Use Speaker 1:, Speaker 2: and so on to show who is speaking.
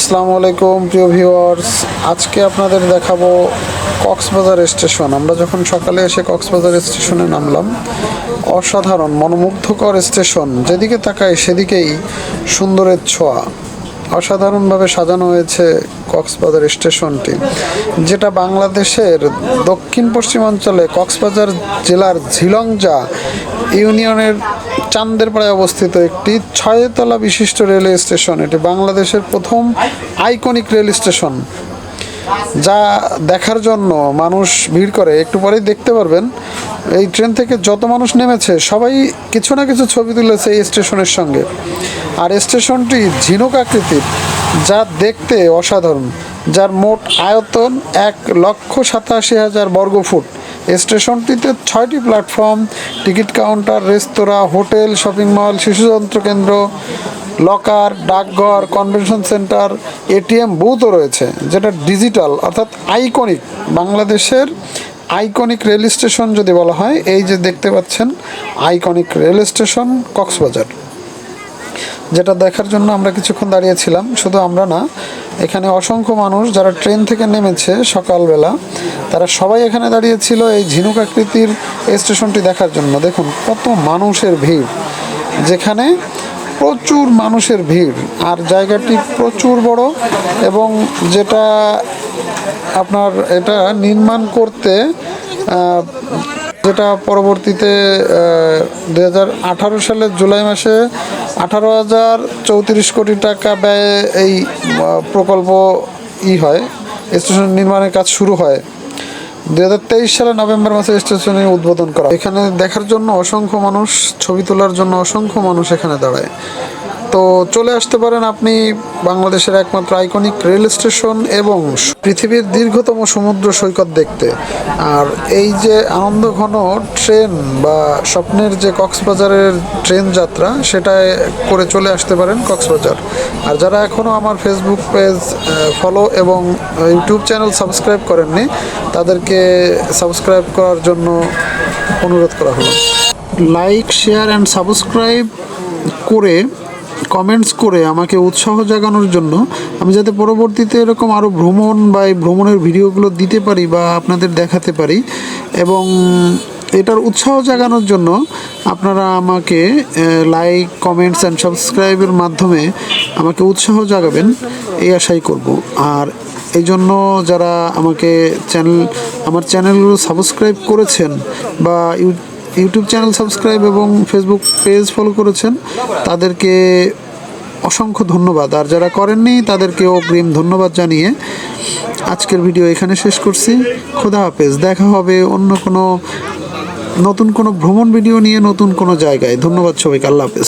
Speaker 1: আসসালামু আলাইকুম, প্রিয় ভিউয়ার্স। আজকে আপনাদের দেখাবো কক্সবাজার স্টেশন। আমরা যখন সকালে এসে কক্সবাজার স্টেশনে নামলাম, অসাধারণ, মনোমুগ্ধকর স্টেশন। যেদিকে তাকাই সেদিকেই সুন্দরের ছোঁয়া। অসাধারণভাবে সাজানো হয়েছে কক্সবাজার স্টেশনটি, যেটা বাংলাদেশের দক্ষিণ পশ্চিমাঞ্চলে কক্সবাজার জেলার ঝিলংজা ইউনিয়নের চান্দের পাড়ায় অবস্থিত একটি ছয়তলা বিশিষ্ট রেলওয়ে স্টেশন, এটি বাংলাদেশের প্রথম আইকনিক রেল স্টেশন, যা দেখার জন্য মানুষ ভিড় করে। একটু পরেই দেখতে পারবেন, এই ট্রেন থেকে যত মানুষ নেমেছে, সবাই কিছু না কিছু ছবি তুলেছে এই স্টেশনের সঙ্গে। আর স্টেশনটি ঝিনুক আকৃতির, যা দেখতে অসাধারণ, যার মোট আয়তন এক লক্ষ সাতাশি হাজার বর্গফুট। স্টেশনটিতে ছয়টি platform, ticket counter, restaurant, hotel, shopping mall শিশুযন্ত্র কেন্দ্র, লকার, ডাকঘর, কনভেনশন সেন্টার, এটিএম বুথও রয়েছে, যেটা ডিজিটাল অর্থাৎ আইকনিক। বাংলাদেশের আইকনিক রেল স্টেশন যদি বলা হয়, এই যে দেখতে পাচ্ছেন, আইকনিক রেল স্টেশন কক্সবাজার। যেটা দেখার জন্য আমরা কিছুক্ষণ দাঁড়িয়েছিলাম শুধু আমরা না এখানে অসংখ্য মানুষ যারা ট্রেন থেকে নেমেছে সকালবেলা, তারা সবাই এখানে দাঁড়িয়েছিল এই ঝিনুক আকৃতির স্টেশনটি দেখার জন্য। দেখুন, কত মানুষের ভিড়। যেখানে প্রচুর মানুষের ভিড়, আর জায়গাটি প্রচুর বড় এবং যেটা আপনার এটা নির্মাণ করতে যেটা পরবর্তীতে দু আঠারো সালের জুলাই মাসে আঠারো হাজার চৌত্রিশ কোটি টাকা ব্যয়ে এই প্রকল্প ই হয়, স্টেশন নির্মাণের কাজ শুরু হয় দু হাজার তেইশ সালে নভেম্বর মাসে স্টেশনের উদ্বোধন করা। এখানে দেখার জন্য অসংখ্য মানুষ, ছবি তোলার জন্য অসংখ্য মানুষ এখানে দাঁড়ায় তো চলে আসতে পারেন আপনি বাংলাদেশের একমাত্র আইকনিক রেল স্টেশন এবং পৃথিবীর দীর্ঘতম সমুদ্র সৈকত দেখতে। আর এই যে আনন্দঘন ট্রেন বা স্বপ্নের যে কক্সবাজারের ট্রেন যাত্রা, সেটায় করে চলে আসতে পারেন কক্সবাজার। আর যারা এখনও আমার ফেসবুক পেজ ফলো এবং ইউটিউব চ্যানেল সাবস্ক্রাইব করেননি, তাদেরকে সাবস্ক্রাইব করার জন্য অনুরোধ করা হলো। লাইক শেয়ার অ্যান্ড সাবস্ক্রাইব করে কমেন্টস করে আমাকে উৎসাহ জাগানোর জন্য আমি যাতে পরবর্তীতে এরকম আরও ভ্রমণ বা এই ভ্রমণের ভিডিওগুলো দিতে পারি বা আপনাদের দেখাতে পারি এবং এটার উৎসাহ জাগানোর জন্য আপনারা আমাকে লাইক কমেন্টস অ্যান্ড সাবস্ক্রাইবের মাধ্যমে আমাকে উৎসাহ জাগাবেন। এই আশাই করব। আর এই জন্য যারা আমাকে চ্যানেল, আমার চ্যানেলগুলো সাবস্ক্রাইব করেছেন বা ইউ ইউটিউব চ্যানেল সাবস্ক্রাইব এবং ফেসবুক পেজ ফলো করেছেন, তাদেরকে অসংখ্য ধন্যবাদ। আর যারা করেননি, তাদেরকে অগ্রিম ধন্যবাদ জানিয়ে আজকের ভিডিও এখানে শেষ করছি। খোদা হাফেজ। দেখা হবে অন্য কোনো নতুন কোনো ভ্রমণ ভিডিও নিয়ে নতুন কোনো জায়গায়। ধন্যবাদ সবাইকে। আল্লাহ হাফেজ।